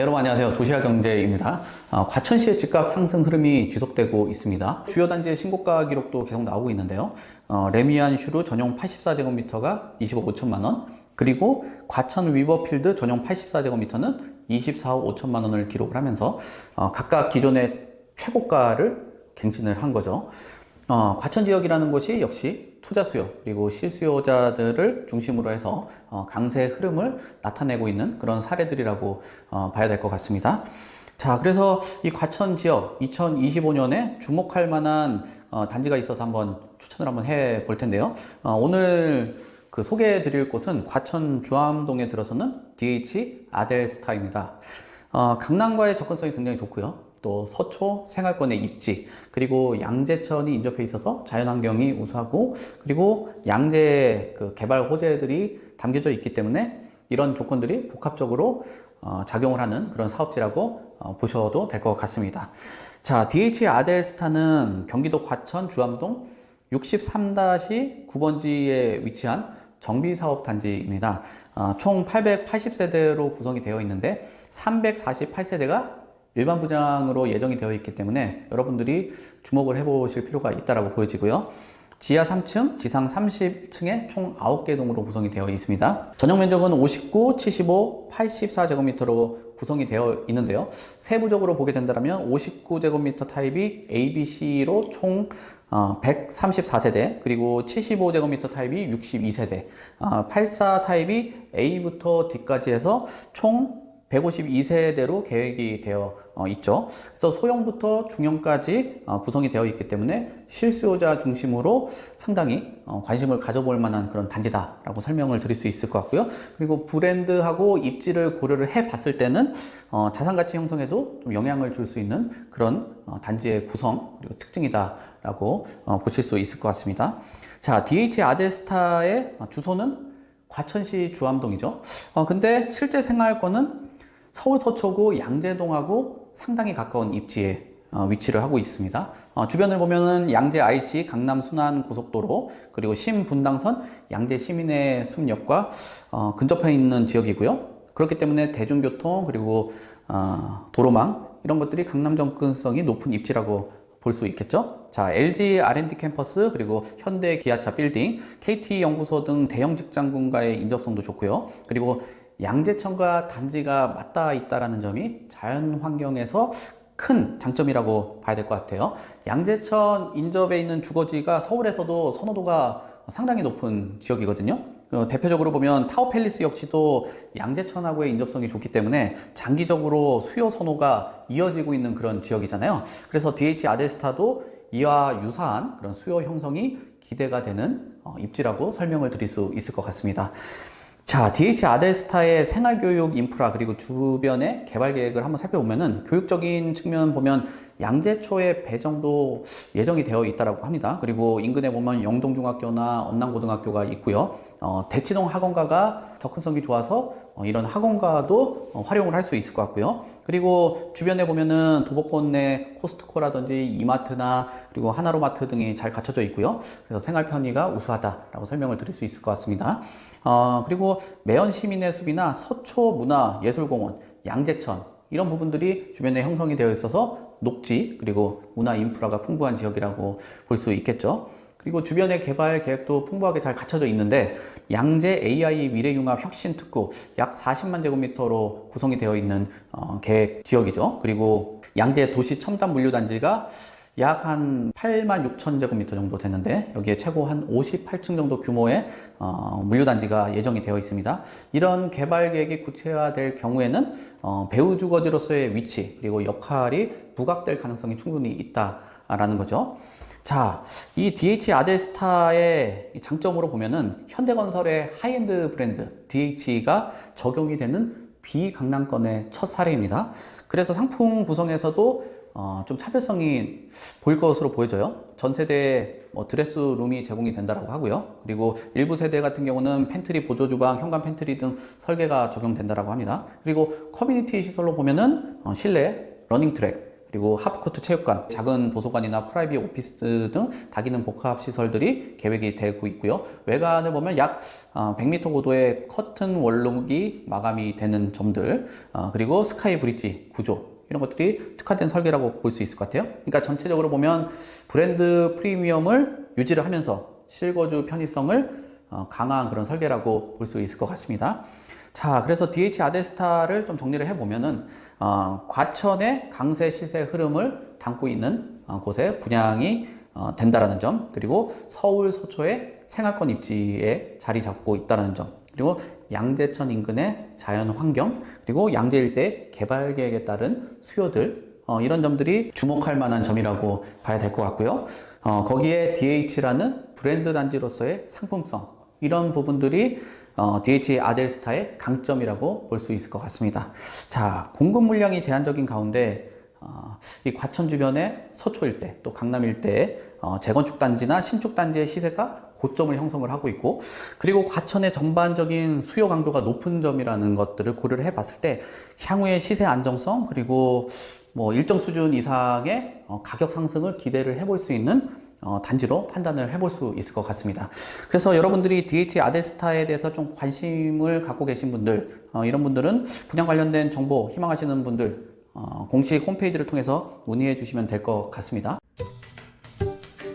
여러분 안녕하세요. 도시화 경제입니다. 어, 과천시의 집값 상승 흐름이 지속되고 있습니다. 주요 단지의 신고가 기록도 계속 나오고 있는데요. 어, 레미안 슈루 전용 84제곱미터가 25억 5천만 원, 그리고 과천 위버필드 전용 84제곱미터는 24억 5천만 원을 기록을 하면서 어, 각각 기존의 최고가를 갱신을 한 거죠. 어, 과천 지역이라는 곳이 역시 투자 수요 그리고 실수요자들을 중심으로 해서 어, 강세 흐름을 나타내고 있는 그런 사례들이라고 어, 봐야 될 것 같습니다. 자, 그래서 이 과천 지역 2025년에 주목할 만한 어, 단지가 있어서 한번 추천을 한번 해 볼 텐데요. 어, 오늘 그 소개해 드릴 곳은 과천 주암동에 들어서는 DH 아델스타입니다. 어, 강남과의 접근성이 굉장히 좋고요. 또 서초 생활권의 입지 그리고 양재천이 인접해 있어서 자연환경이 우수하고 그리고 양재 그 개발 호재들이 담겨져 있기 때문에 이런 조건들이 복합적으로 어, 작용을 하는 그런 사업지라고 어, 보셔도 될 것 같습니다. 자, DH 아델스타는 경기도 과천 주암동 63-9번지에 위치한 정비사업 단지입니다. 어, 총 880세대로 구성이 되어 있는데 348세대가 일반 부장으로 예정이 되어 있기 때문에 여러분들이 주목을 해보실 필요가 있다고 보여지고요. 지하 3층, 지상 30층에 총 9개 동으로 구성이 되어 있습니다. 전용 면적은 59, 75, 84제곱미터로 구성이 되어 있는데요. 세부적으로 보게 된다면 59제곱미터 타입이 ABC로 총 134세대, 그리고 75제곱미터 타입이 62세대, 84 타입이 A부터 D까지 해서 총 152세대로 계획이 되어 어, 있죠. 그래서 소형부터 중형까지 어, 구성이 되어 있기 때문에 실수요자 중심으로 상당히 어, 관심을 가져볼 만한 그런 단지다라고 설명을 드릴 수 있을 것 같고요. 그리고 브랜드하고 입지를 고려를 해 봤을 때는 자산 가치 형성에도 좀 영향을 줄 수 있는 그런 단지의 구성 그리고 특징이다라고 보실 수 있을 것 같습니다. 자, DH 아델스타의 주소는 과천시 주암동이죠. 어, 근데 실제 생활권은 서울 서초구 양재동하고 상당히 가까운 입지에 어, 위치를 하고 있습니다. 어, 주변을 보면은 양재 IC 강남 순환 고속도로 그리고 신분당선 양재 시민의 숲역과 어, 근접해 있는 지역이고요. 그렇기 때문에 대중교통 그리고 어, 도로망 이런 것들이 강남 접근성이 높은 입지라고 볼 수 있겠죠. 자, LG R&D 캠퍼스 그리고 현대 기아차 빌딩, KT 연구소 등 대형 직장군과의 인접성도 좋고요. 그리고 양재천과 단지가 맞닿아 있다라는 점이 자연 환경에서 큰 장점이라고 봐야 될 것 같아요. 양재천 인접에 있는 주거지가 서울에서도 선호도가 상당히 높은 지역이거든요. 어, 대표적으로 보면 타워 팰리스 역시도 양재천하고의 인접성이 좋기 때문에 장기적으로 수요 선호가 이어지고 있는 그런 지역이잖아요. 그래서 DH 아델스타도 이와 유사한 그런 수요 형성이 기대가 되는 어, 입지라고 설명을 드릴 수 있을 것 같습니다. 자, DH 아델스타의 생활교육 인프라 그리고 주변의 개발 계획을 한번 살펴보면은 교육적인 측면 보면 양재초의 배정도 예정이 되어 있다고 합니다. 그리고 인근에 보면 영동중학교나 언남고등학교가 있고요. 어, 대치동 학원가가 접근성이 좋아서 어, 이런 학원가도 어, 활용을 할 수 있을 것 같고요. 그리고 주변에 보면은 도보권 내 코스트코라든지 이마트나 그리고 하나로마트 등이 잘 갖춰져 있고요. 그래서 생활 편의가 우수하다라고 설명을 드릴 수 있을 것 같습니다. 어, 그리고 매연 시민의 숲이나 서초 문화 예술공원, 양재천 이런 부분들이 주변에 형성이 되어 있어서 녹지 그리고 문화 인프라가 풍부한 지역이라고 볼 수 있겠죠. 그리고 주변의 개발 계획도 풍부하게 잘 갖춰져 있는데 양재 AI 미래융합 혁신 특구 약 40만 제곱미터로 구성이 되어 있는 어, 계획 지역이죠. 그리고 양재 도시 첨단 물류 단지가 약 한 8만 6천 제곱미터 정도 되는데 여기에 최고 한 58층 정도 규모의 어, 물류단지가 예정이 되어 있습니다. 이런 개발 계획이 구체화될 경우에는 어, 배후 주거지로서의 위치 그리고 역할이 부각될 가능성이 충분히 있다라는 거죠. 자, 이 DH 아델스타의 장점으로 보면은 현대건설의 하이엔드 브랜드 DH가 적용이 되는 비강남권의 첫 사례입니다. 그래서 상품 구성에서도 어, 좀 차별성이 보일 것으로 보여져요. 전 세대에 뭐 드레스 룸이 제공이 된다고 하고요. 그리고 일부 세대 같은 경우는 팬트리 보조 주방, 현관 팬트리 등 설계가 적용된다고 합니다. 그리고 커뮤니티 시설로 보면은 어, 실내 러닝 트랙, 그리고 하프코트 체육관, 작은 도서관이나 프라이빗 오피스 등 다기능 복합 시설들이 계획이 되고 있고요. 외관을 보면 약 100m 고도의 커튼 원록이 마감이 되는 점들, 어, 그리고 스카이 브릿지 구조 이런 것들이 특화된 설계라고 볼 수 있을 것 같아요. 그러니까 전체적으로 보면 브랜드 프리미엄을 유지를 하면서 실거주 편의성을 어, 강화한 그런 설계라고 볼 수 있을 것 같습니다. 자, 그래서 DH 아델스타를 좀 정리를 해보면은, 어, 과천의 강세 시세 흐름을 담고 있는 어, 곳에 분양이 어, 된다라는 점, 그리고 서울 소초의 생활권 입지에 자리 잡고 있다는 점, 그리고 양재천 인근의 자연 환경, 그리고 양재 일대 개발 계획에 따른 수요들, 어, 이런 점들이 주목할 만한 점이라고 봐야 될 것 같고요. 어, 거기에 DH라는 브랜드 단지로서의 상품성, 이런 부분들이 어, DH 아델스타의 강점이라고 볼 수 있을 것 같습니다. 자, 공급 물량이 제한적인 가운데 어, 이 과천 주변의 서초 일대 또 강남 일대의 어, 재건축 단지나 신축 단지의 시세가 고점을 형성을 하고 있고 그리고 과천의 전반적인 수요 강도가 높은 점이라는 것들을 고려를 해봤을 때 향후의 시세 안정성 그리고 뭐 일정 수준 이상의 어, 가격 상승을 기대를 해볼 수 있는 어, 단지로 판단을 해볼 수 있을 것 같습니다. 그래서 여러분들이 DH 아델스타에 대해서 좀 관심을 갖고 계신 분들, 어, 이런 분들은 분양 관련된 정보 희망하시는 분들, 어, 공식 홈페이지를 통해서 문의해 주시면 될 것 같습니다.